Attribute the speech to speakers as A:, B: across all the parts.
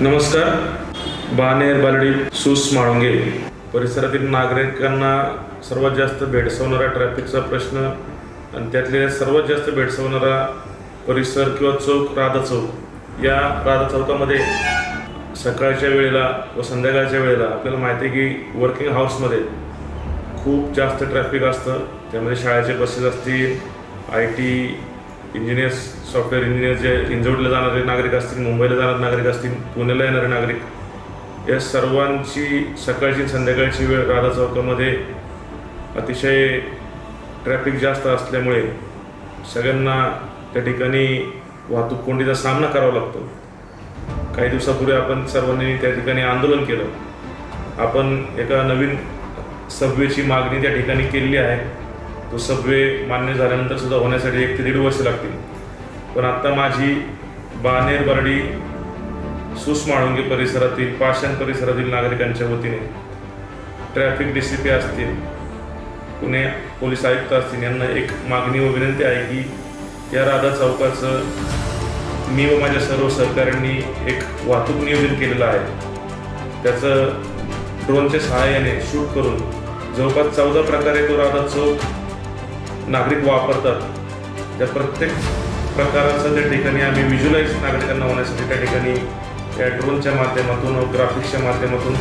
A: नमस्कार. बानेर बालडी सूस माळुंगे परिसरातील नागरिकांना सर्वात जास्त भेडसावणारा ट्रॅफिकचा प्रश्न आणि त्यातले सर्वात जास्त भेडसावणारा परिसर किंवा चौक राधा चौक. या राधा चौकामध्ये सकाळच्या वेळेला व संध्याकाळच्या वेळेला आपल्याला माहिती आहे की वर्किंग हाऊसमध्ये खूप जास्त ट्रॅफिक असतं. त्यामध्ये शाळेचे बसेस असतील I T engineers software engineer जे इंजोडला जाणारे नागरिक असतील मुंबईला जाणारे नागरिक असतील पुण्याला येणारे नागरिक या सर्वांची सकाळची संध्याकाळची वेळ राधा चौकामध्ये अतिशय ट्रॅफिक जास्त असल्यामुळे सगळ्यांना त्या ठिकाणी वाहतूक कोंडीचा सामना करावा लागतो. काही दिवसापूर्वी आपण सर्वांनी त्या ठिकाणी आंदोलन केलं. आपण एका नवीन सबवेची मागणी त्या ठिकाणी केलेली आहे. तो सबवे मान्य झाल्यानंतर सुद्धा होण्यासाठी एक ते दीड वर्ष लागतील. पण आता माझी बानेर बर्डी सुसमाळुंगे परिसरातील पाषाण परिसरातील नागरिकांच्या वतीने ट्रॅफिक डी सी पी असतील पुणे पोलीस आयुक्त असतील यांना एक मागणी व विनंती आहे की या राधा चौकाचं मी व माझ्या सर्व सहकाऱ्यांनी एक वाहतूक नियोजन केलेलं आहे. त्याचं ड्रोनच्या सहाय्याने शूट करून जवळपास चौदा प्रकारे तो राधा चौक नागरिक वापरतात. त्या प्रत्येक प्रकाराचं त्या ठिकाणी आम्ही विज्युलाईज नागरिकांना होण्यासाठी त्या ठिकाणी या ड्रोनच्या माध्यमातून ग्राफिक्सच्या माध्यमातून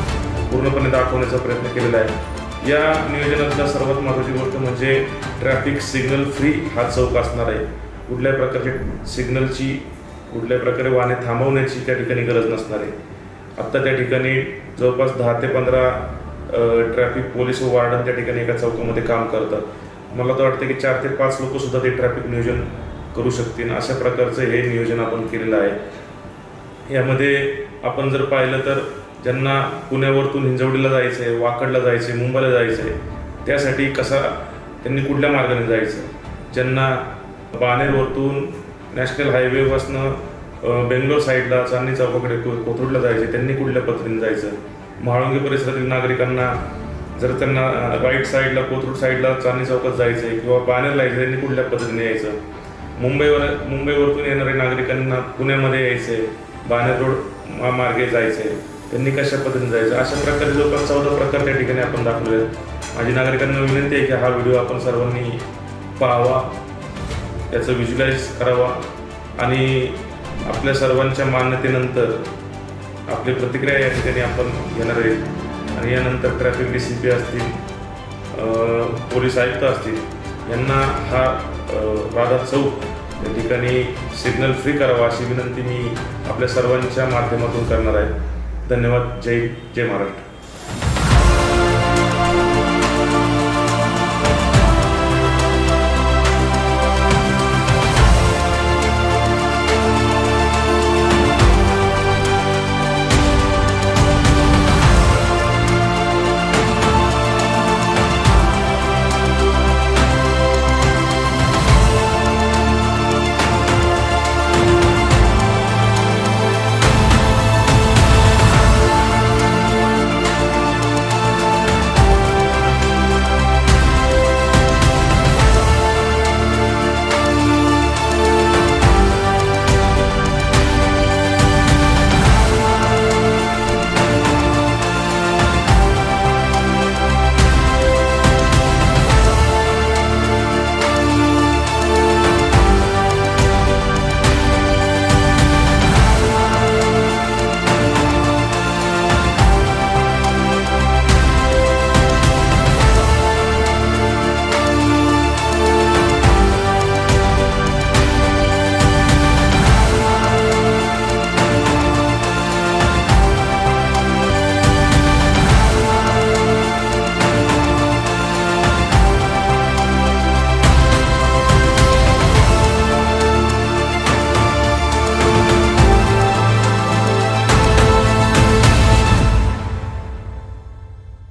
A: पूर्णपणे दाखवण्याचा प्रयत्न केलेला आहे. या नियोजनातला सर्वात महत्त्वाची गोष्ट म्हणजे ट्रॅफिक सिग्नल फ्री हा चौक असणार आहे. कुठल्याही प्रकारची सिग्नलची कुठल्याही प्रकारे वाहने थांबवण्याची त्या ठिकाणी गरज नसणार आहे. आत्ता त्या ठिकाणी जवळपास दहा ते पंधरा ट्रॅफिक पोलीस व वार्डन त्या ठिकाणी एका चौकामध्ये काम करतात. मला तर वाटतं की चार ते पाच लोक सुद्धा ते ट्रॅफिक नियोजन करू शकतील. अशा प्रकारचं हे नियोजन आपण केलेलं आहे. यामध्ये आपण जर पाहिलं तर ज्यांना पुण्यावरतून हिंजवडीला जायचं आहे वाकडला जायचं आहे मुंबईला जायचं आहे त्यासाठी कसा त्यांनी कुठल्या मार्गाने जायचं? ज्यांना बाणेरवरतून नॅशनल हायवेपासनं बेंगलोर साईडला चांदणी चौकाकडे को- कोथरूडला जायचे त्यांनी कुठल्या पद्धतीने जायचं? म्हाळुंगे परिसरातील नागरिकांना जर त्यांना राईट साईडला कोथरूड साईडला चांदणी चौकात जायचं आहे किंवा बानेरला यायचं त्यांनी कुठल्या पद्धतीने यायचं? मुंबईवर मुंबईवरतून येणाऱ्या नागरिकांना पुण्यामध्ये यायचं आहे रोड मार्गे जायचं आहे त्यांनी कशा पद्धतीने जायचं? अशा प्रकारे जवळपास चौदा प्रकार त्या ठिकाणी आपण दाखवले आहेत. माझी नागरिकांना विनंती आहे की हा व्हिडिओ आपण सर्वांनी पाहावा त्याचं व्हिज्युलाइज करावा आणि आपल्या सर्वांच्या मान्यतेनंतर आपली प्रतिक्रिया या ठिकाणी आपण घेणार आहे. आणि यानंतर ट्रॅफिक डी सी पी असतील पोलीस आयुक्त असतील यांना हा राधा चौक या ठिकाणी सिग्नल फ्री करावा अशी विनंती मी आपल्या सर्वांच्या माध्यमातून करणार आहे. धन्यवाद. जय जय महाराष्ट्र.